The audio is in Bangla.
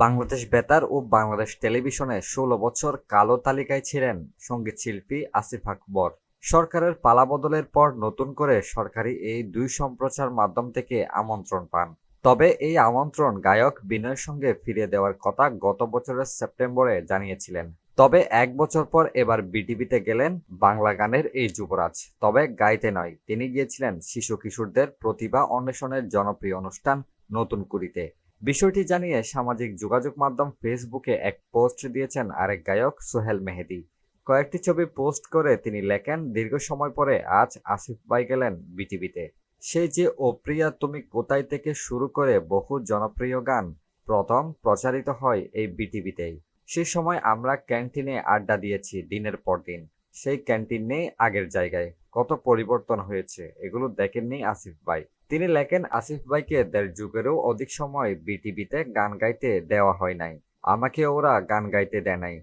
বাংলাদেশ বেতার ও বাংলাদেশ টেলিভিশনে ষোলো বছর কালো তালিকায় ছিলেন সঙ্গীতশিল্পী আসিফ আকবর। সরকারের পালাবদলের পর নতুন করে সরকারি এই দুই সম্প্রচার মাধ্যম থেকে আমন্ত্রণ পান। তবে এই আমন্ত্রণ গায়ক বিনয়ের সঙ্গে ফিরিয়ে দেওয়ার কথা গত বছরের সেপ্টেম্বরে জানিয়েছিলেন। তবে এক বছর পর এবার বিটিভিতে গেলেন বাংলা গানের এই যুবরাজ। তবে গাইতে নয়, তিনি গিয়েছিলেন শিশু কিশোরদের প্রতিভা অন্বেষণের জনপ্রিয় অনুষ্ঠান নতুন কুড়িতে। বিষয়টি জানিয়ে সামাজিক যোগাযোগ মাধ্যম ফেসবুকে এক পোস্ট দিয়েছেন আরেক গায়ক সোহেল মেহেদি। কয়েকটি ছবি পোস্ট করে তিনি লেখেন, দীর্ঘ সময় পরে আজ আসিফ ভাই গেলেন বিটিভিতে। সেই যে, ও প্রিয়া, তুমি কোথায় থেকে শুরু করে বহু জনপ্রিয় গান প্রথম প্রচারিত হয় এই বিটিভিতেই। সে সময় আমরা ক্যান্টিনে আড্ডা দিয়েছি দিনের পর দিন। সেই ক্যান্টিন নেই আগের জায়গায়। কত পরিবর্তন হয়েছে, এগুলো দেখেননি আসিফ ভাই। তিনি লেখেন, আসিফ ভাইকে দেড় যুগেরও অধিক সময় বিটিভিতে গান গাইতে দেওয়া হয় নাই। আমাকে ওরা গান গাইতে দেয় নাই।